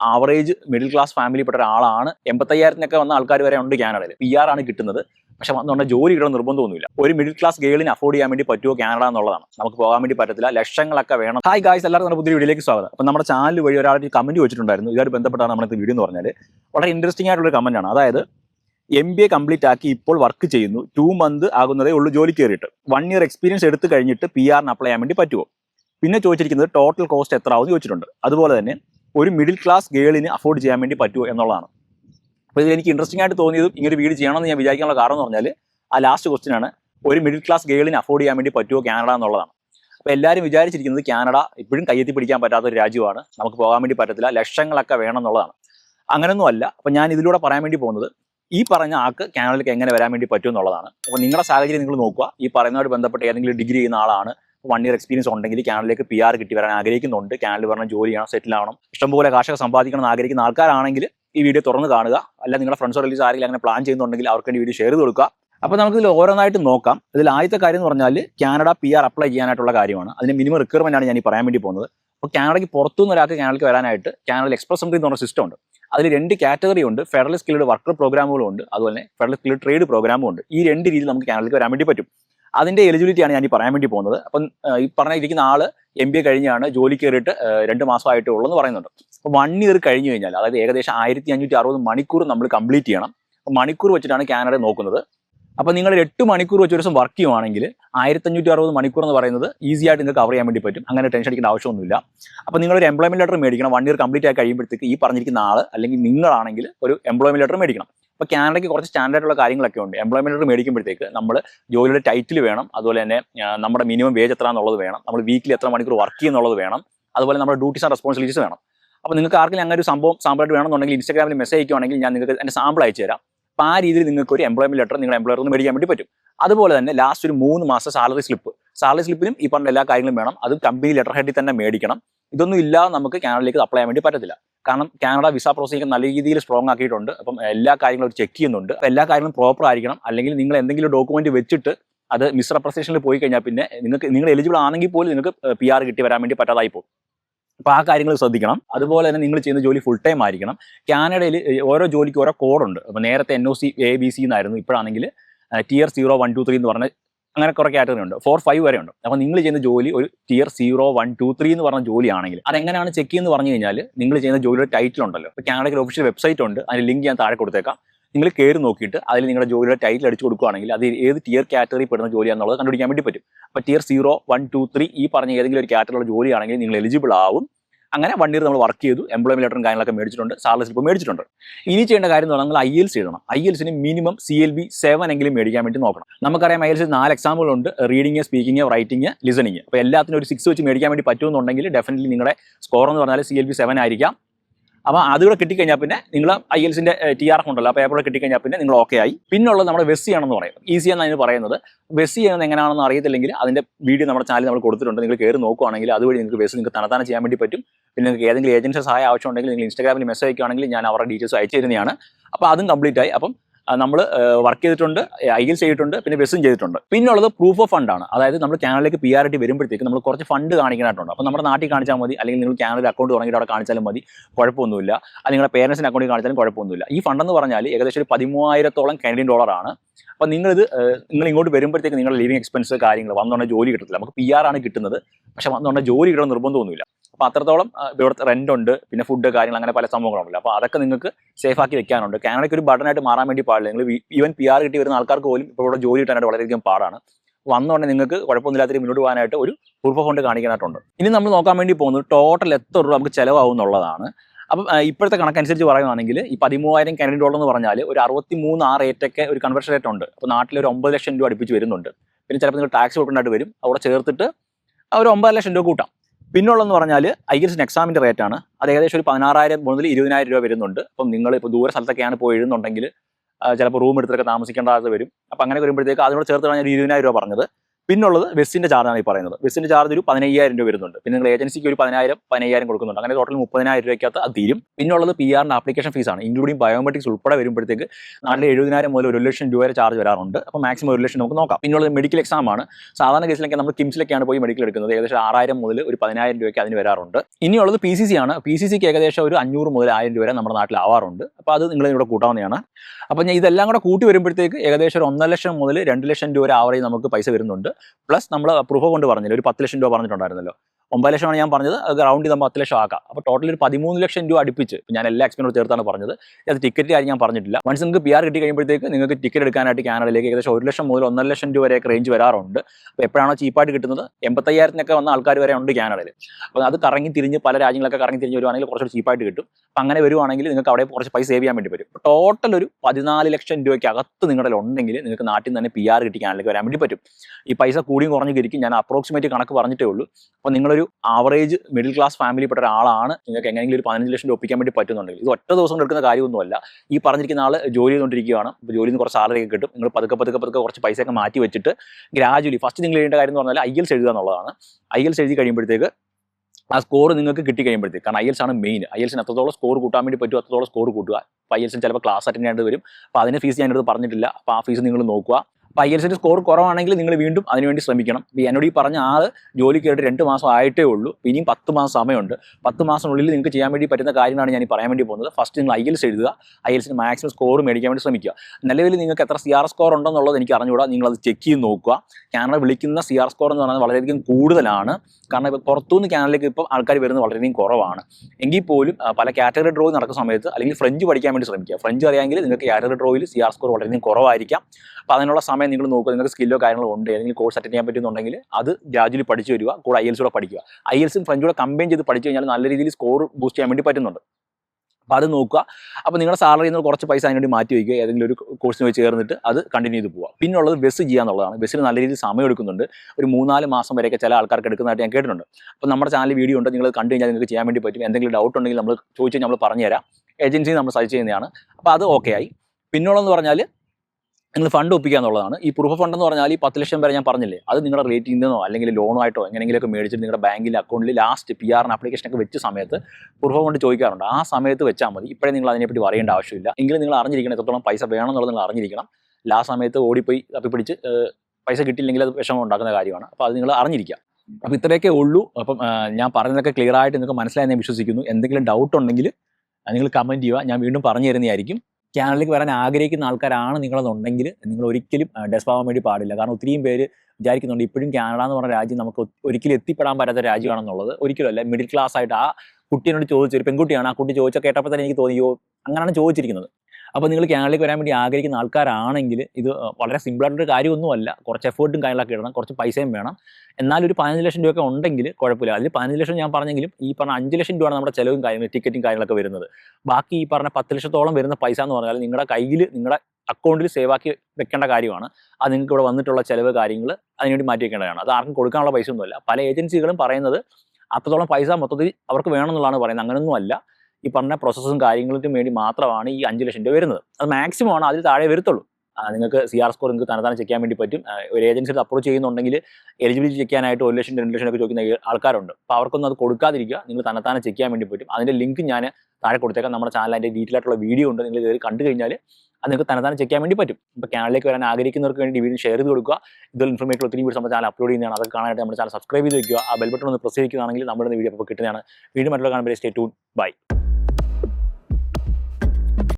Average middle class ഫാമിലിപ്പെട്ട ഒരാളാണ്. എൺപത്തയ്യായിരത്തിനൊക്കെ വന്ന ആൾക്കാർ വരെ ഉണ്ട് കാനഡയിൽ പി ആർ ആണ് കിട്ടുന്നത്. പക്ഷെ വന്നുകൊണ്ട് ജോലി കിട്ടണം നിർബന്ധമൊന്നുമില്ല. ഒരു മിഡിൽ ക്ലാസ് ഗേളിന് അഫോർഡ് ചെയ്യാൻ വേണ്ടി പറ്റുമോ കാനഡ എന്നുള്ളതാണ്. നമുക്ക് പോകാൻ വേണ്ടി പറ്റത്തില്ല. ലക്ഷങ്ങളൊക്കെ വേണം. ഹായ് ഗായ്സ് എല്ലാവർക്കും നമ്മുടെ പുതിയ വീഡിയോയിലേക്ക് സ്വാഗതം. അപ്പം നമ്മുടെ ചാനൽ വഴി ഒരാൾ കമന്റ് വെച്ചിട്ടുണ്ടായിരുന്നു. ഇതുമായിട്ട് ബന്ധപ്പെട്ടാണ് നമ്മുടെ വീഡിയോ എന്ന് പറഞ്ഞാൽ വളരെ ഇൻട്രസ്റ്റിംഗ് ആയിട്ടുള്ള കമന്റ് ആണ്. അതായത് എം ബി എ കംപ്ലീറ്റ് ആക്കി ഇപ്പോൾ വർക്ക് ചെയ്യുന്നു. ടു മന്ത് ആകുന്നതേ ഉള്ളൂ ജോലി കയറിയിട്ട്. വൺ ഇയർ എക്സ്പീരിയൻസ് എടുത്തു കഴിഞ്ഞിട്ട് പി ആറിന് അപ്ലൈ ചെയ്യാൻ വേണ്ടി പറ്റുമോ പിന്നെ ചോദിച്ചിരിക്കുന്നത് ടോട്ടൽ കോസ്റ്റ് എത്ര ആവും ചോദിച്ചിട്ടുണ്ട്. അതുപോലെ തന്നെ ഒരു മിഡിൽ ക്ലാസ് ഗേളിന് അഫോർഡ് ചെയ്യാൻ വേണ്ടി പറ്റുമോ എന്നുള്ളതാണ്. അപ്പോൾ ഇതിൽ എനിക്ക് ഇൻട്രസ്റ്റിംഗ് ആയിട്ട് തോന്നിയതും ഇങ്ങനെ വീട് ചെയ്യണമെന്ന് ഞാൻ വിചാരിക്കാനുള്ള കാരണം എന്ന് പറഞ്ഞാൽ ആ ലാസ്റ്റ് ക്വസ്റ്റ്യൻ ആണ്. ഒരു മിഡിൽ ക്ലാസ് ഗേളിന് അഫോർഡ് ചെയ്യാൻ വേണ്ടി പറ്റുമോ കാനഡ എന്നുള്ളതാണ്. അപ്പോൾ എല്ലാവരും വിചാരിച്ചിരിക്കുന്നത് കാനഡ ഇപ്പോഴും കയ്യെത്തി പിടിക്കാൻ പറ്റാത്ത ഒരു രാജ്യമാണ്. നമുക്ക് പോകാൻ വേണ്ടി പറ്റത്തില്ല. ലക്ഷങ്ങളൊക്കെ വേണം എന്നുള്ളതാണ്. അങ്ങനെയൊന്നും അല്ല. അപ്പോൾ ഞാൻ ഇതിലൂടെ പറയാൻ വേണ്ടി പോകുന്നത് ഈ പറഞ്ഞ ആൾക്ക് കാനഡയിലേക്ക് എങ്ങനെ വരാൻ വേണ്ടി പറ്റും എന്നുള്ളതാണ്. അപ്പോൾ നിങ്ങളുടെ സാഹചര്യം നിങ്ങൾ നോക്കുക. ഈ പറയുന്നതുമായിട്ട് ബന്ധപ്പെട്ട് ഏതെങ്കിലും ഡിഗ്രി ചെയ്യുന്ന ആളാണ്. വൺ ഇയർ എക്സ്പീരിയൻസ് ഉണ്ടെങ്കിൽ കാനഡയിലേക്ക് പി ആർ കിട്ടി വരാൻ ആഗ്രഹിക്കുന്നുണ്ട്. കാനലിൽ പറഞ്ഞ ജോലി ചെയ്യണം സെറ്റിൽ ആവണം. ഇഷ്ടംപോലെ കാശൊക്കെ സമ്പാദിക്കണം എന്ന് ആഗ്രഹിക്കുന്ന ആൾക്കാരാണെങ്കിൽ ഈ വീഡിയോ തുറന്ന് കാണുക. അല്ല നിങ്ങളുടെ ഫ്രണ്ട്സോ റിലീസ് ആരെങ്കിലും അങ്ങനെ പ്ലാൻ ചെയ്യുന്നുണ്ടെങ്കിൽ അവർക്ക് വേണ്ടി വീഡിയോ ഷെയർ ചെയ്ത് കൊടുക്കുക. അപ്പോൾ നമുക്ക് ഇതിൽ ഓരോന്നായിട്ട് നോക്കാം. ഇതിൽ ആദ്യത്തെ കാര്യം എന്ന് പറഞ്ഞാൽ കാനഡ പി ആർ അപ്ലൈ ചെയ്യാനായിട്ടുള്ള കാര്യമാണ്. അതിന് മിനിമം റിക്വയർമെന്റ് ആണ് ഞാൻ പറയാൻ വേണ്ടി പോകുന്നത്. അപ്പോൾ കാനഡയ്ക്ക് പുറത്തുനിന്ന് ഒരാൾക്ക് കാനഡയ്ക്ക് വരാനായിട്ട് കാനഡ എക്സ്പ്രസ് എംപ്ലി എന്ന് പറഞ്ഞ സിസ്റ്റം ഉണ്ട്. അതിൽ രണ്ട് കാറ്റഗറി ഉണ്ട്. ഫെഡറൽ സ്കിൽഡ് വർക്കർ പ്രോഗ്രാമുകളും ഉണ്ട്. അതുപോലെ ഫെഡറൽ സ്കിൽഡ് ട്രേഡ് പ്രോഗ്രാമും ഉണ്ട്. ഈ രണ്ട് രീതിയിൽ നമുക്ക് കാനഡയിലേക്ക് വരാൻ വേണ്ടി പറ്റും. അതിന്റെ എലിജിബിലിറ്റി ആണ് ഞാൻ പറയാൻ വേണ്ടി പോകുന്നത്. അപ്പം ഈ പറഞ്ഞിരിക്കുന്ന ആൾ എം ബി എ കഴിഞ്ഞാണ് ജോലി കയറിയിട്ട് രണ്ട് മാസമായിട്ടേ ഉള്ളൂ എന്ന് പറയുന്നുണ്ട്. അപ്പോൾ വൺ ഇയർ കഴിഞ്ഞു കഴിഞ്ഞാൽ അതായത് ഏകദേശം ആയിരത്തി അഞ്ഞൂറ്റി അറുപത് മണിക്കൂർ നമ്മൾ കംപ്ലീറ്റ് ചെയ്യണം. മണിക്കൂർ വെച്ചിട്ടാണ് കാനഡ നോക്കുന്നത്. അപ്പോൾ നിങ്ങൾ എട്ട് മണിക്കൂർ വെച്ച് ഒരു ദിവസം വർക്ക് ചെയ്യുവാണെങ്കിൽ ആയിരത്തഞ്ഞൂറ്റി അറുപത് മണിക്കൂർ എന്ന് പറയുന്നത് ഈസി ആയിട്ട് നിങ്ങൾക്ക് കവർ ചെയ്യാൻ വേണ്ടി പറ്റും. അങ്ങനെ ടെൻഷൻ അടിക്കേണ്ട ആവശ്യമൊന്നുമില്ല. അപ്പോൾ നിങ്ങൾ ഒരു എംപ്ലോയ്മെന്റ് ലെറ്റർ മേടിക്കണം. വൺ ഇയർ കംപ്ലീറ്റ് ആയി കഴിയുമ്പോഴത്തേക്ക് ഈ പറഞ്ഞിരിക്കുന്ന ആൾ അല്ലെങ്കിൽ നിങ്ങളാണെങ്കിൽ ഒരു എംപ്ലോയ്മെന്റ് ലെറ്റർ മേടിക്കണം. അപ്പോൾ കാനഡയ്ക്ക് കുറച്ച് സ്റ്റാൻഡേർഡുള്ള കാര്യങ്ങളൊക്കെ ഉണ്ട്. എംപ്ലോയ്മെന്റ് മേടിക്കുമ്പോഴത്തേക്ക് നമ്മൾ ജോലിയുടെ ടൈറ്റിൽ വേണം അതുപോലെ തന്നെ നമ്മുടെ മിനിമം വേജ് എത്ര എന്നുള്ളത് വേണം നമ്മൾ വീക്കിലി എത്ര മണിക്കൂർ വർക്ക് ചെയ്യുന്നുള്ളത് വേണം അതുപോലെ നമ്മുടെ ഡ്യൂട്ടീസ് ആൻഡ് റെസ്പോൺസിബിലിറ്റീസ് വേണം. അപ്പോൾ നിങ്ങൾക്ക് ആർക്കും അങ്ങനെ ഒരു സംഭവം സാമ്പിളായിട്ട് വേണമെന്നുണ്ടെങ്കിൽ ഇൻസ്റ്റാഗ്രാമിൽ മെസ്സേജ് അയക്കുവാണെങ്കിൽ ഞാൻ നിങ്ങൾക്ക് എന്റെ സാമ്പിൾ അയച്ചു തരാം. അപ്പോൾ ആ രീതിയിൽ നിങ്ങൾക്ക് ഒരു എംപ്ലോയ്മെന്റ് ലെറ്റർ നിങ്ങളുടെ എംപ്ലോയർ നിന്ന് മേടിക്കാൻ വേണ്ടി പറ്റും. അതുപോലെ തന്നെ ലാസ്റ്റ് ഒരു മൂന്ന് മാസം സാലറി സ്ലിപ്പ് സാലറി സ്ലിപ്പിലും ഈ പറഞ്ഞ എല്ലാ കാര്യങ്ങളും വേണം. അത് കമ്പനി ലെറ്റർ ഹെഡിൽ തന്നെ മേടിക്കണം. ഇതൊന്നും ഇല്ലാതെ നമുക്ക് കാനഡയിലേക്ക് അപ്ലൈ ചെയ്യാൻ വേണ്ടി പറ്റത്തില്ല. കാരണം കാനഡ വിസ പ്രോസസ്സിംഗ് നല്ല രീതിയിൽ സ്ട്രോങ് ആക്കിയിട്ടുണ്ട്. അപ്പം എല്ലാ കാര്യങ്ങളും ചെക്ക് ചെയ്യുന്നുണ്ട്. എല്ലാ കാര്യങ്ങളും പ്രോപ്പർ ആയിരിക്കണം. അല്ലെങ്കിൽ നിങ്ങൾ എന്തെങ്കിലും ഡോക്യുമെന്റ് വെച്ചിട്ട് അത് മിസ്റെപ്രസേഷനിൽ പോയി കഴിഞ്ഞാൽ പിന്നെ നിങ്ങൾക്ക് നിങ്ങൾ എലിജിബിൾ ആണെങ്കിൽ പോലും നിങ്ങൾക്ക് പി ആർ കിട്ടി വരാൻ വേണ്ടി പറ്റാതായി പോകും. അപ്പോൾ ആ കാര്യങ്ങൾ ശ്രദ്ധിക്കണം. അതുപോലെ തന്നെ നിങ്ങൾ ചെയ്യുന്ന ജോലി ഫുൾ ടൈം ആയിരിക്കണം. കാനഡയിൽ ഓരോ ജോലിക്ക് ഓരോ കോഡുണ്ട് അപ്പോൾ നേരത്തെ N O C A B C എന്നായിരുന്നു ഇപ്പോഴാണെങ്കിൽ tier zero one two three എന്ന് പറഞ്ഞ അങ്ങനെ കുറേ കാറ്റഗറി ഉണ്ട്. ഫോർ ഫൈവ് വരെ ഉണ്ട്. അപ്പോൾ നിങ്ങൾ ചെയ്യുന്ന ജോലി ഒരു tier zero one two three എന്ന് പറഞ്ഞ ജോലിയാണെങ്കിൽ അതെങ്ങനെയാണ് ചെക്ക് ചെയ്യുന്നത് പറഞ്ഞു കഴിഞ്ഞാൽ നിങ്ങൾ ചെയ്യുന്ന ജോലിയുടെ ടൈറ്റിൽ ഉണ്ടല്ലോ. ഇപ്പോൾ കാനഡയ്ക്ക് ഒഫീഷ്യൽ വെബ്സൈറ്റ് ഉണ്ട്. അതിന് ലിങ്ക് ഞാൻ താഴെ കൊടുത്തേക്കാം. നിങ്ങൾ കയറി നോക്കിയിട്ട് അതിൽ നിങ്ങളുടെ ജോലിയുടെ ടൈറ്റിൽ അടിച്ചു കൊടുക്കുകയാണെങ്കിൽ അത് ഏത് ടിയർ കാറ്റഗറി പെടുന്ന ജോലിയാണെന്നുള്ളത് കണ്ടുപിടിക്കാൻ വേണ്ടി പറ്റും. അപ്പോൾ tier zero one two three ഈ പറഞ്ഞ ഏതെങ്കിലും ഒരു കാറ്റഗറിയുള്ള ജോലിയാണെങ്കിൽ നിങ്ങൾ എലിജിബിൾ ആവും. അങ്ങനെ വൺ ഇയർ നമ്മൾ വർക്ക് ചെയ്തു എംപ്ലോയ്മെന്റ് ലെറ്ററും കാര്യങ്ങളൊക്കെ മേടിച്ചിട്ടുണ്ട് സാലറി സ്ലിപ്പ് മേടിച്ചിട്ടുണ്ട്. ഇനി ചെയ്യേണ്ട കാര്യം എന്ന് പറഞ്ഞാൽ നിങ്ങൾ ഐ എൽസ് എഴുതണം. ഐ എൽസിന് minimum C L B seven എങ്കിലും മേടിക്കാൻ വേണ്ടി നോക്കണം. നമുക്കറിയാം ഐ എൽസിൽ നാല് എക്സാമ്പിളുണ്ട് റീഡിങ് സ്പീക്കിംഗ് റൈറ്റിംഗ് ലിസണിങ് അപ്പോൾ എല്ലാത്തിനും ഒരു സിക്സ് വെച്ച് മേടിക്കാൻ വേണ്ടി പറ്റുമെന്നുണ്ടെങ്കിൽ ഡെഫിനറ്റ്ലി നിങ്ങളുടെ സ്കോർ എന്ന് പറഞ്ഞാൽ സി എൽ ബി സെവൻ ആയിരിക്കാം. അപ്പോൾ അതുകൂടെ കിട്ടിക്കഴിഞ്ഞാൽ പിന്നെ നിങ്ങൾ ഐ എൽസിന്റെ ടി ആർ എഫ് ഉണ്ടല്ലോ അപ്പോൾ പേപ്പർ കിട്ടിക്കഴിഞ്ഞാൽ പിന്നെ നിങ്ങൾ ഓക്കെ ആയി. പിന്നുള്ളത് നമ്മുടെ വെസ്സി ആണെന്ന് പറയും. ഈസി എന്നാണ് അതിന് പറയുന്നത്. വെസ്സി എന്നത് എങ്ങനെയാണെന്ന് അറിയത്തില്ലെങ്കിൽ അതിന്റെ വീഡിയോ നമ്മുടെ ചാനൽ നമ്മൾ കൊടുത്തിട്ടുണ്ട്. നിങ്ങൾ കയറി നോക്കുവാണെങ്കിൽ അതുവഴി നിങ്ങൾക്ക് വെസ് നിങ്ങൾക്ക് തനത്താനെ ചെയ്യാൻ വേണ്ടി പറ്റും. പിന്നെ നിങ്ങൾക്ക് ഏതെങ്കിലും ഏജൻസി സഹായം ആവശ്യമുണ്ടെങ്കിൽ നിങ്ങൾ ഇൻസ്റ്റാഗ്രാമിൽ മെസ്സേജ് അയക്കുകയാണെങ്കിൽ ഞാൻ അവരുടെ ഡീറ്റെയിൽസ് അയച്ചു തരുന്നതാണ്. അപ്പോൾ അതും കംപ്ലീറ്റ് ആയി. അപ്പം നമ്മൾ വർക്ക് ചെയ്തിട്ടുണ്ട് ഐ എൽ ചെയ്തിട്ടുണ്ട് പിന്നെ ബസ്സും ചെയ്തിട്ടുണ്ട്. പിന്നുള്ളത് പ്രൂഫ് ഓഫ് ഫണ്ടാണ് അതായത് നമ്മൾ ചാനലിലേക്ക് പി ആർ ടി വരുമ്പോഴത്തേക്ക് നമ്മൾ കുറച്ച് ഫണ്ട് കാണിക്കാനായിട്ടുണ്ട് അപ്പോൾ നമ്മുടെ നാട്ടിൽ കാണിച്ചാൽ മതി അല്ലെങ്കിൽ നിങ്ങൾ ചാനലിൽ അക്കൗണ്ട് തുടങ്ങിയിട്ട് അവിടെ കാണിച്ചാലും മതി കുഴപ്പമൊന്നുമില്ല. അല്ലെങ്കിൽ നിങ്ങളുടെ പേരൻസിന്റെ അക്കൗണ്ടിൽ കാണിച്ചാലും കുഴപ്പമൊന്നുമില്ല. ഈ ഫണ്ടെന്ന് പറഞ്ഞാൽ ഏകദേശം ഒരു പതിമൂവായിരത്തോളം കാനഡിയൻ ഡോളറാണ് അപ്പോൾ നിങ്ങളിത് നിങ്ങൾ ഇങ്ങോട്ട് വരുമ്പോഴത്തേക്ക് നിങ്ങളുടെ ലിവിങ് എക്സ്പെൻസ് കാര്യങ്ങൾ വന്നുകൊണ്ട് ജോലി കിട്ടത്തില്ല. നമുക്ക് പി ആർ ആണ് കിട്ടുന്നത്. പക്ഷെ വന്നുകൊണ്ട് ജോലി കിട്ടണം നിർബന്ധമൊന്നുമില്ല. അപ്പോൾ അത്രത്തോളം ഇവിടുത്തെ റെന്റ് ഉണ്ട് പിന്നെ ഫുഡ് കാര്യങ്ങൾ അങ്ങനെ പല സംഭവങ്ങളുണ്ടല്ലോ അപ്പോൾ അതൊക്കെ നിങ്ങൾക്ക് സേഫ് ആക്കി വെക്കാനുണ്ട്. കാനഡയ്ക്ക് ഒരു ബട്ടനായിട്ട് മാറാൻ വേണ്ടി പാടില്ല. നിങ്ങൾ ഈവൻ പി ആർ കിട്ടി വരുന്ന ആൾക്കാർക്ക് പോലും ഇപ്പോൾ ഇവിടെ ജോലി കിട്ടാനായിട്ട് വളരെയധികം പാടാണ്. വന്നുകൊണ്ട് നിങ്ങൾക്ക് കുഴപ്പമൊന്നുമില്ലാത്ത മുന്നോട്ട് പോകാനായിട്ട് ഒരു പ്രൂഫ് ഓഫ് ഫണ്ട് കാണിക്കാനായിട്ടുണ്ട്. ഇനി നമ്മൾ നോക്കാൻ വേണ്ടി പോകുന്നത് ടോട്ടൽ എത്ര രൂപ നമുക്ക് ചിലവാകും എന്നുള്ളതാണ്. അപ്പം ഇപ്പോഴത്തെ കണക്കനുസരിച്ച് പറയുകയാണെങ്കിൽ ഈ പതിമൂവായിരം കനഡി ഡോളർ എന്ന് പറഞ്ഞാൽ ഒരു അറുപത്തി മൂന്ന് ആ റേറ്റൊക്കെ ഒരു കൺവേർഷൻ റേറ്റ് ഉണ്ട്. അപ്പോൾ നാട്ടിൽ ഒരു ഒമ്പത് ലക്ഷം രൂപ അടുപ്പിച്ച് വരുന്നുണ്ട്. പിന്നെ ചിലപ്പോൾ നിങ്ങൾ ടാക്സ് കൊടുക്കേണ്ടതായിട്ട് വരും. അവിടെ ചേർത്തിട്ട് ഒരു ഒമ്പത് ലക്ഷം രൂപ കൂട്ടാം. പിന്നുള്ളതെന്ന് പറഞ്ഞാൽ ഐ എസ് എക്സാമിന്റെ റേറ്റ് ആണ്. അത് ഏകദേശം ഒരു പതിനാറായിരം മുതൽ ഇരുപതിനായിരം രൂപ വരുന്നുണ്ട്. അപ്പം നിങ്ങൾ ഇപ്പോൾ ദൂര സ്ഥലത്തൊക്കെയാണ് പോയി എഴുതുന്നുണ്ടെങ്കിൽ ചിലപ്പോൾ റൂം എടുത്തൊക്കെ താമസിക്കേണ്ടതായിട്ട് വരും. അപ്പം അങ്ങനെ വരുമ്പോഴത്തേക്ക് അതിനോട് ചേർത്ത് പറഞ്ഞാൽ ഇരുപതിനായിരം രൂപ പറഞ്ഞത്. പിന്നുള്ളത് ബസ്സിന്റെ ചാർജാണ് ഈ പറയുന്നത്. ബസ്സിന്റെ ചാർജ് ഒരു പതിനയ്യായിരം രൂപ വരുന്നുണ്ട്. പിന്നെ നിങ്ങൾ ഏജൻസിക്ക് ഒരു പതിനായിരം പതിനയ്യായിരം കൊടുക്കുന്നുണ്ട്. അങ്ങനെ ടോട്ടൽ മുപ്പതിനായിരം രൂപയ്ക്കകത്ത് അത് തീരും. പിന്നുള്ളത് പി ആറിന്റെ ആപ്ലിക്കേഷൻ ഫീസാണ് ഇൻക്ലൂഡിംഗ് ബയോമെട്രിക്സ് ഉൾപ്പെടെ വരുമ്പോഴത്തേക്ക് നാട്ടിൽ എഴുപതിനായിരം മുതൽ ഒരു ലക്ഷം രൂപ വരെ ചാർജ് വരാറുണ്ട്. അപ്പോൾ മാക്സിമം ഒരു ലക്ഷം നമുക്ക് നോക്കാം. പിന്നുള്ളത് മെഡിക്കൽ എക്സാം ആണ്. സാധാരണ കേസിലൊക്കെ നമ്മൾ കിംസിലൊക്കെയാണ് പോയി മെഡിക്കൽ എടുക്കുന്നത്. ഏകദേശം ആറായിരം മുതൽ ഒരു പതിനായിരം രൂപയ്ക്ക് അതിന് വരാറുണ്ട്. ഇനിയുള്ളത് പി സി സി ആണ്. പി സി സിക്ക് ഏകദേശം ഒരു അഞ്ഞൂറ് മുതൽ ആയിരം രൂപ വരെ നമ്മുടെ നാട്ടിൽ ആവാറുണ്ട്. അപ്പോൾ അത് നിങ്ങൾ ഇവിടെ കൂട്ടാവുന്നതാണ്. അപ്പോൾ ഞാൻ ഇതെല്ലാം കൂടെ കൂട്ടി വരുമ്പോഴത്തേക്ക് ഏകദേശം ഒരു ഒന്നര ലക്ഷം മുതൽ രണ്ട് ലക്ഷം രൂപ വരെ ആവറേജ് നമുക്ക് പൈസ വരുന്നുണ്ട്. പ്ലസ് നമ്മൾ പ്രൂഫ് കൊണ്ട് പറഞ്ഞില്ല? ഒരു പത്ത് ലക്ഷം രൂപ പറഞ്ഞിട്ടുണ്ടായിരുന്നല്ലോ. ഒമ്പത് ലക്ഷമാണ് ഞാൻ പറഞ്ഞത്. അത് റൗണ്ട് ചെയ്ത് നമ്മൾ പത്ത് ലക്ഷം ആക്കാം. അപ്പോൾ ടോട്ടൽ ഒരു പതിമൂന്ന് ലക്ഷം രൂപ അടുപ്പിച്ച് ഞാൻ എല്ലാ എക്സ്പെൻസും ചേർത്താണ് പറഞ്ഞത്. അത് ടിക്കറ്റ് കാര്യം ഞാൻ പറഞ്ഞിട്ടില്ല. വൺസ് നിങ്ങൾക്ക് പി ആർ കിട്ടി കഴിയുമ്പോഴത്തേക്ക് നിങ്ങൾക്ക് ടിക്കറ്റ് എടുക്കാനായിട്ട് കാനഡയിലേക്ക് ഏകദേശം ഒരു ലക്ഷം മുതൽ ഒന്നര ലക്ഷം രൂപ വരെയൊക്കെ റേഞ്ച് വരാറുണ്ട്. അപ്പോൾ എപ്പോഴാണോ ചീപ്പായിട്ട് കിട്ടുന്നത്? എൺപത്തയ്യായിരത്തിനൊക്കെ വന്ന ആൾക്കാർ വരെ ഉണ്ട് കാനഡയിൽ അപ്പോൾ അത് കറങ്ങി തിരിഞ്ഞ് പല രാജ്യങ്ങളൊക്കെ കറങ്ങി തിരിഞ്ഞ് വരുവാണെങ്കിൽ കുറച്ച് ചീപ്പായിട്ട് കിട്ടും. അപ്പോൾ അങ്ങനെ വരുവാണെങ്കിൽ നിങ്ങൾക്ക് അവിടെ കുറച്ച് പൈസ സേവ് ചെയ്യാൻ വേണ്ടി വരും ടോട്ടൽ ഒരു പതിനാല് ലക്ഷം രൂപയ്ക്ക് അകത്ത് നിങ്ങളുടെ ഉണ്ടെങ്കിൽ നിങ്ങൾക്ക് നാട്ടിൽ നിന്ന് തന്നെ പി ആർ കിട്ടി കാനഡയിലേക്ക് വരാൻ വേണ്ടി പറ്റും. ഈ പൈസ കൂടിയും കുറഞ്ഞു ഞാൻ അപ്രോക്സിമേറ്റ് കണക്ക് പറഞ്ഞിട്ടേ ഉള്ളൂ. അപ്പോൾ നിങ്ങളൊരു ആവറേജ് മിഡിൽ ക്ലാസ് ഫാമിലിപ്പെട്ട ഒരാളാണ് നിങ്ങൾക്ക് എങ്ങനെയെങ്കിലും ഒരു പതിനഞ്ച് ലക്ഷം രൂപ ഒപ്പിക്കാൻ വേണ്ടി പറ്റുന്നുണ്ടെങ്കിൽ. ഇത് ഒറ്റ ദിവസം എടുക്കുന്ന കാര്യമൊന്നുമല്ല. ഈ പറഞ്ഞിരിക്കുന്ന ആൾ ജോലി ചെയ്തുകൊണ്ടിരിക്കുകയാണ്. അപ്പോൾ ജോലിയിൽ നിന്ന് കുറച്ച് സാലറി ഒക്കെ കിട്ടും. നിങ്ങൾ പതുക്കെ പതുക്കെ പതുക്കെ കുറച്ച് പൈസയൊക്കെ മാറ്റി വെച്ചിട്ട് ഗ്രാജുവലി ഫസ്റ്റ് നിങ്ങൾ ചെയ്യേണ്ട കാര്യം എന്ന് പറഞ്ഞാൽ ഐ എൽസ് എഴുതുക എന്നുള്ളതാണ്. ഐ എൽസ് എഴുതി കഴിയുമ്പോഴത്തേക്ക് ആ സ്കോർ നിങ്ങൾക്ക് കിട്ടി കഴിയുമ്പോഴത്തേക്ക് കാരണം ഐ എൽസ് ആണ് മെയിൻ ഐ എൽസിന് എത്രത്തോളം സ്കോർ കൂട്ടാൻ വേണ്ടി പറ്റും അത്രത്തോളം സ്കോർ കൂട്ടുക. അപ്പോൾ ഐ എൽസിന് ചിലപ്പോൾ ക്ലാസ് അറ്റൻഡ് ചെയ്യേണ്ടി വരും. അപ്പോൾ അതിന് ഫീസ് ഞാൻ പറഞ്ഞിട്ടില്ല. അപ്പോൾ ആ ഫീസ് നിങ്ങൾ നോക്കുക. അപ്പോൾ ഐ സ്കോർ കുറവാണെങ്കിൽ നിങ്ങൾ വീണ്ടും അതിനുവേണ്ടി ശ്രമിക്കണം. ഇപ്പോൾ എന്നോട് ഈ പറഞ്ഞ ആ ജോലി കയറിയിട്ട് രണ്ട് മാസം ആയിട്ടേ ഉള്ളൂ. ഇനിയും പത്ത് മാസം സമയമുണ്ട്. പത്ത് മാസത്തിനുള്ളിൽ നിങ്ങൾക്ക് ചെയ്യാൻ വേണ്ടി പറ്റുന്ന കാര്യങ്ങളാണ് ഞാൻ പറയാൻ വേണ്ടി പോകുന്നത്. ഫസ്റ്റ് നിങ്ങൾ ഐ എൽസ് എഴുതുക. ഐ എൽസിന് മാക്സിമം സ്കോർ മേടിക്കാൻ വേണ്ടി ശ്രമിക്കുക. നിലവിൽ നിങ്ങൾക്ക് എത്ര സി ആർ സ്കോർ ഉണ്ടെന്നുള്ളത് എനിക്ക് അറിഞ്ഞുകൂടാ. നിങ്ങൾ അത് ചെക്ക് ചെയ്ത് നോക്കുക. കാനഡ വിളിക്കുന്ന സി ആർ സ്കോർ എന്ന് പറയുന്നത് വളരെയധികം കൂടുതലാണ്. കാരണം ഇപ്പോൾ പുറത്തുനിന്ന് കാനഡയിലേക്ക് ഇപ്പോൾ ആൾക്കാർ വരുന്നത് വളരെയധികം കുറവാണ്. എങ്കിൽ പോലും പല കാറ്റഗറി ഡ്രോ നടക്കുന്ന സമയത്ത് അല്ലെങ്കിൽ ഫ്രഞ്ച് പഠിക്കാൻ വേണ്ടി ശ്രമിക്കുക. ഫ്രഞ്ച് അറിയാമെങ്കിൽ നിങ്ങൾക്ക് കാറ്റഗറി ഡ്രോയിൽ സി ആർ സ്കോർ വളരെയധികം കുറവായിരിക്കാം. അപ്പോൾ അതിനുള്ള സമയം നിങ്ങൾ നോക്കുക. നിങ്ങൾക്ക് സ്കില്ലോ കാര്യങ്ങളോ ഉണ്ട്. അല്ലെങ്കിൽ കോഴ്സ് അറ്റൻഡ് ചെയ്യാൻ പറ്റുന്നുണ്ടെങ്കിൽ അത് ഗ്രാജുവലി പഠിച്ചു വരിക. കൂടെ ഐ എൽസ് കൂടെ പഠിക്കുക. ഐ എൽസും ഫ്രഞ്ച് കൂടെ കമ്പൈൻ ചെയ്ത് പഠിച്ചു കഴിഞ്ഞാൽ നല്ല രീതിയിൽ സ്കോർ ബൂസ്റ്റ് ചെയ്യാൻ വേണ്ടി പറ്റുന്നുണ്ട്. അപ്പോൾ അത് നോക്കുക. അപ്പോൾ നിങ്ങളുടെ സാലറിയിൽ നിന്ന് കുറച്ച് പൈസ അതിനുവേണ്ടി മാറ്റി വയ്ക്കുക. ഏതെങ്കിലും ഒരു കോഴ്സിന് വെച്ച് ചേർന്നിട്ട് അത് കണ്ടിന്യൂ ചെയ്ത് പോവുക. പിന്നുള്ളത് ബസ് ചെയ്യുക എന്നുള്ളതാണ്. ബസ്സിന് നല്ല രീതിയിൽ സമയം എടുക്കുന്നുണ്ട്. ഒരു മൂന്നാൽ മാസം വരെയൊക്കെ ചില ആൾക്കാർക്ക് എടുക്കുന്നതായിട്ട് ഞാൻ കേട്ടിട്ടുണ്ട്. അപ്പോൾ നമ്മുടെ ചാനൽ വീഡിയോ ഉണ്ട്. നിങ്ങൾ കണ്ടു കഴിഞ്ഞാൽ നിങ്ങൾക്ക് ചെയ്യാൻ വേണ്ടി പറ്റും. എന്തെങ്കിലും ഡൗട്ട് ഉണ്ടെങ്കിൽ നമ്മൾ ചോദിച്ചാൽ നമ്മൾ പറഞ്ഞുതരാം. ഏജൻസി നമ്മൾ സജസ്റ്റ് ചെയ്യുന്നതാണ്. അപ്പോൾ അത് ഓക്കെ ആയി. പിന്നുള്ളതെന്ന് പറഞ്ഞാൽ നിങ്ങൾ ഫണ്ട് ഒപ്പിക്കുക എന്നുള്ളതാണ്. ഈ പ്രൂഫ് ഫണ്ട് എന്ന് പറഞ്ഞാൽ ഈ പത്ത് ലക്ഷം വരെ ഞാൻ പറഞ്ഞില്ലേ? അത് നിങ്ങളുടെ റേറ്റിംഗ് നിന്നോ അല്ലെങ്കിൽ ലോണോ ആയിട്ടോ എങ്ങനെയെങ്കിലുമൊക്കെ മേടിച്ചിട്ട് നിങ്ങളുടെ ബാങ്കിലെ അക്കൗണ്ടിൽ ലാസ്റ്റ് പി ആറിന് ആപ്ലിക്കേഷൻ ഒക്കെ വെച്ച സമയത്ത് പ്രൂഫ് ഫണ്ട് ചോദിക്കാറുണ്ട്. ആ സമയത്ത് വെച്ചാൽ മതി. ഇപ്പോഴേ നിങ്ങൾ അതിനെപ്പറ്റി അറിയേണ്ട ആവശ്യമില്ല. എങ്കിലും നിങ്ങൾ അറിഞ്ഞിരിക്കണം. എത്രത്തോളം പൈസ വേണമെന്നുള്ളത് നിങ്ങൾ അറിഞ്ഞിരിക്കണം. ലാ സമയത്ത് ഓടിപ്പോയി തപ്പിപ്പിടിച്ച് പിടിച്ച് പൈസ കിട്ടിയില്ലെങ്കിൽ അത് വിഷമം ഉണ്ടാക്കുന്ന കാര്യമാണ്. അപ്പോൾ അത് നിങ്ങൾ അറിഞ്ഞിരിക്കുക. അപ്പോൾ ഇത്രയൊക്കെ ഉള്ളൂ. അപ്പം ഞാൻ പറഞ്ഞതൊക്കെ ക്ലിയർ ആയിട്ട് നിങ്ങൾക്ക് മനസ്സിലായി ഞാൻ വിശ്വസിക്കുന്നു. എന്തെങ്കിലും ഡൗട്ട് ഉണ്ടെങ്കിൽ നിങ്ങൾ കമന്റ് ചെയ്യുക. ഞാൻ വീണ്ടും പറഞ്ഞു തരുന്നതായിരിക്കും. ചാനലിലേക്ക് വരാൻ ആഗ്രഹിക്കുന്ന ആൾക്കാരാണ് നിങ്ങളെന്നുണ്ടെങ്കിൽ നിങ്ങൾ ഒരിക്കലും ഡെസ്പാവാൻ വേണ്ടി പാടില്ല. കാരണം ഒത്തിരിയും പേര് വിചാരിക്കുന്നുണ്ട് ഇപ്പോഴും കാനഡ എന്ന് പറഞ്ഞ രാജ്യം നമുക്ക് ഒരിക്കലും എത്തിപ്പെടാൻ പറ്റാത്ത രാജ്യമാണെന്നുള്ളത്. ഒരിക്കലും അല്ല മിഡിൽ ക്ലാസ് ആയിട്ട് ആ കുട്ടീനോട് ചോദിച്ചു പെൺകുട്ടിയാണ് ആ കുട്ടി ചോദിച്ചാൽ കേട്ടപ്പോൾ തന്നെ എനിക്ക് തോന്നിയോ അങ്ങനെയാണ് ചോദിച്ചിരിക്കുന്നത്. അപ്പോൾ നിങ്ങൾ ക്യാനലിലേക്ക് വരാൻ വേണ്ടി ആഗ്രഹിക്കുന്ന ആൾക്കാരാണെങ്കിൽ ഇത് വളരെ സിമ്പിളായിട്ടൊരു കാര്യമൊന്നുമല്ല. കുറച്ച് എഫേർട്ടും കാര്യങ്ങളൊക്കെ ഇടണം. കുറച്ച് പൈസയും വേണം. എന്നാൽ ഒരു പതിനഞ്ച് ലക്ഷം രൂപയൊക്കെ ഉണ്ടെങ്കിൽ കുഴപ്പമില്ല. അതിൽ പതിനഞ്ച് ലക്ഷം ഞാൻ പറഞ്ഞെങ്കിലും ഈ പറഞ്ഞ അഞ്ച് ലക്ഷം രൂപയാണ് നമ്മുടെ ചിലവും കാര്യങ്ങളും ടിക്കറ്റും കാര്യങ്ങളൊക്കെ വരുന്നത്. ബാക്കി ഈ പറഞ്ഞ പത്ത് ലക്ഷത്തോളം വരുന്ന പൈസ എന്ന് പറഞ്ഞാൽ നിങ്ങളുടെ കയ്യിൽ നിങ്ങളുടെ അക്കൗണ്ടിൽ സേവാക്കി വെക്കേണ്ട കാര്യമാണ്. അത് നിങ്ങൾക്ക് ഇവിടെ വന്നിട്ടുള്ള ചിലവ് കാര്യങ്ങൾ അതിനുവേണ്ടി മാറ്റി വെക്കേണ്ടതാണ്. അത് ആർക്കും കൊടുക്കാനുള്ള പൈസ ഒന്നുമല്ല. പല ഏജൻസികളും പറയുന്നത് അത്രത്തോളം പൈസ മൊത്തത്തിൽ അവർക്ക് വേണമെന്നുള്ളതാണ് പറയുന്നത്. അങ്ങനെയൊന്നും അല്ല. ഈ പറഞ്ഞ പ്രോസസ്സും കാര്യങ്ങൾക്കും വേണ്ടി മാത്രമാണ് ഈ അഞ്ച് ലക്ഷം രൂപ വരുന്നത്. അത് മാക്സിമം ആണ് അതിൽ താഴെ വരത്തുള്ളൂ. നിങ്ങൾക്ക് സി ആർ സ്കോർ നിങ്ങൾക്ക് തന്നെ ചെക്ക് ചെയ്യാൻ വേണ്ടി പറ്റും. ഒരു ഏജൻസി അപ്രോച്ച് ചെയ്യുന്നുണ്ടെങ്കിൽ എലിജിബിലിറ്റി ചെക്ക് ചെയ്യാനായിട്ട് ഒരു ലക്ഷം രണ്ട് ലക്ഷം ഒക്കെ ചോദിക്കുന്ന ആൾക്കാരുണ്ട്. അപ്പോൾ അവർക്കൊന്നും അത് കൊടുക്കാതിരിക്കുക. നിങ്ങൾ തന്നെ ചെക്ക് ചെയ്യാൻ വേണ്ടി പറ്റും. അതിന്റെ ലിങ്ക് ഞാൻ താഴെ കൊടുത്തേക്കാം. നമ്മുടെ ചാനൽ അതിന്റെ ഡീറ്റെയിൽ ആയിട്ടുള്ള വീഡിയോ ഉണ്ട്. നിങ്ങൾ കയറി കണ്ടു കഴിഞ്ഞാൽ അത് നിങ്ങൾക്ക് തന്നെ ചെക്ക് ചെയ്യാൻ വേണ്ടി പറ്റും. ഇപ്പോൾ ചാനലിലേക്ക് വരാൻ ആഗ്രഹിക്കുന്നവർക്ക് വേണ്ടി വീഡിയോ ഷെയർ ചെയ്ത് കൊടുക്കുക. ഇതുപോലെ ഇൻഫർമേഷൻ ഒത്തിരി വീഡിയോസ് നമ്മുടെ ചാനൽ അപ്ലോഡ് ചെയ്യുന്നതാണ്. അതൊക്കെ കാണാനായിട്ട് നമ്മുടെ ചാനൽ സബ്സ്ക്രൈബ് ചെയ്ത് വയ്ക്കുക ആ ബെൽ ബട്ടൺ ഒന്ന് പ്രസ് ചെയ്യുകയാണെങ്കിൽ നമ്മുടെ വീഡിയോ അപ്പോൾ കിട്ടുന്നതാണ്. വീഡിയോ മറ്റുള്ള കാണുമ്പോൾ സ്റ്റേ ടൂൺ ബൈ